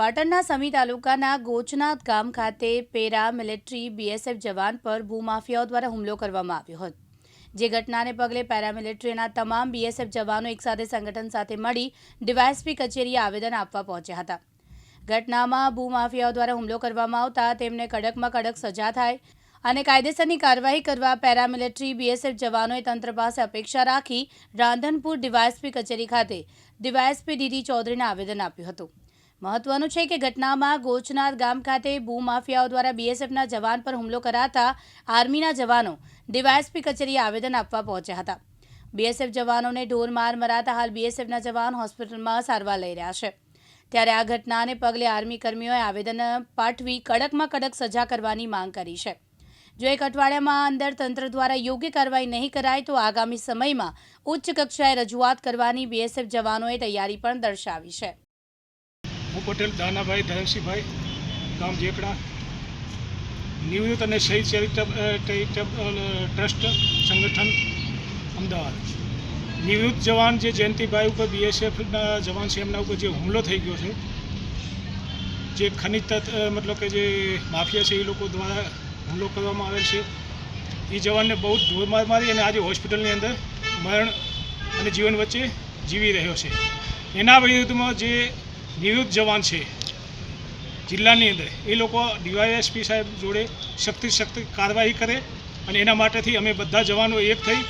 પાટણના સમી તાલુકાના ગોચનાથ ગામ ખાતે પેરા મિલિટરી બીએસએફ જવાન પર ભૂમાફિયાઓ દ્વારા હુમલો કરવામાં આવ્યો હતો. જે ઘટનાને પગલે પેરામિલિટરીના તમામ બીએસએફ જવાનો એકસાથે સંગઠન સાથે મળી ડીવાયએસપી કચેરીએ આવેદન આપવા પહોંચ્યા હતા. ઘટનામાં ભૂમાફિયાઓ દ્વારા હુમલો કરવામાં આવતા તેમને કડકમાં કડક સજા થાય અને કાયદેસરની કાર્યવાહી કરવા પેરામિલિટરી બીએસએફ જવાનોએ તંત્ર પાસે અપેક્ષા રાખી રાંધનપુર ડીવાયએસપી કચેરી ખાતે ડીવાયએસપી ડીડી ચૌધરીને આવેદન આપ્યું હતું. મહત્વનું છે કે ઘટનામાં ગોચનાથ ગામ ખાતે ભૂમાફિયાઓ દ્વારા બીએસએફના જવાન પર હુમલો કરાતા આર્મીના જવાનો ડીવાયએસપી કચેરીએ આવેદન આપવા પહોંચ્યા હતા. બીએસએફ જવાનોને ઢોર માર મરાતા હાલ બીએસએફના જવાન હોસ્પિટલમાં સારવાર લઈ રહ્યા છે. ત્યારે આ ઘટનાને પગલે આર્મી કર્મીઓએ આવેદન પાઠવી કડકમાં કડક સજા કરવાની માંગ કરી છે. જો એક અઠવાડિયામાં અંદર તંત્ર દ્વારા યોગ્ય કાર્યવાહી નહીં કરાય તો આગામી સમયમાં ઉચ્ચ કક્ષાએ રજૂઆત કરવાની બીએસએફ જવાનોએ તૈયારી પણ દર્શાવી છે. હું પટેલ, દાનાભાઈ ધરમસિંહભાઈ ગામ જેકડા નિવૃત્ત અને શહીદ ચેરિટેબલ ટ્રસ્ટ સંગઠન, અમદાવાદ. નિવૃત્ત જવાન જે જયંતિભાઈ ઉપર બીએસએફના જવાન છે, એમના ઉપર જે હુમલો થઈ ગયો છે, જે ખનિજ તત્વ મતલબ કે જે માફિયા છે, એ લોકો દ્વારા હુમલો કરવામાં આવેલ છે. એ જવાનને બહુ જ ઢોરમાર મારી અને આજે હોસ્પિટલની અંદર મરણ અને જીવન વચ્ચે જીવી રહ્યો છે. એના વિરુદ્ધમાં જે નિવૃત્ત જવાન છે. જિલ્લાની અંદર એ લોકો ડીવાયએસપી સાહેબ જોડે શક્તિ શક્તિ કાર્યવાહી કરે અને એના માટેથી અમે બધા જવાનો એક થઈ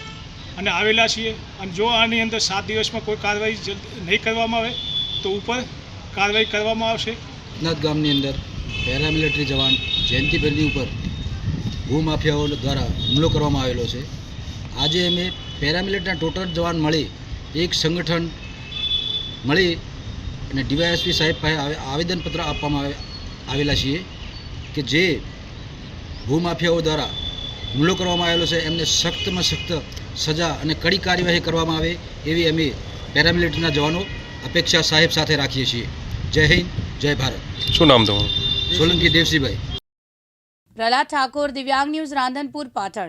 અને આવેલા છીએ. અને જો આની અંદર સાત દિવસમાં કોઈ કાર્યવાહી નહીં કરવામાં આવે, તો ઉપર કાર્યવાહી કરવામાં આવશે. નાથ ગામની અંદર પેરામિલિટરી જવાન જયંતિભાઈની ઉપર ભૂમાફિયાઓ દ્વારા હુમલો કરવામાં આવેલો છે. આજે અમે પેરામિલિટરીના ટોટલ જવાન મળી એક સંગઠન મળી અને ડીવાયએસપી સાહેબ પાસે આવેદનપત્ર આપવામાં આવેલા છીએ કે જે ભૂમાફિયાઓ દ્વારા હુમલો કરવામાં આવેલો છે એમને સખ્તમાં સખ્ત સજા અને કડી કાર્યવાહી કરવામાં આવે એવી અમે પેરામિલિટરીના જવાનો અપેક્ષા સાહેબ સાથે રાખીએ છીએ. જય હિન્દ જય ભારત. શું નામ તમારું? સોલંકી દેવસિંહભાઈ પ્રહલાદ ઠાકોર દિવ્યાંગ ન્યૂઝ રાંધનપુર પાટણ.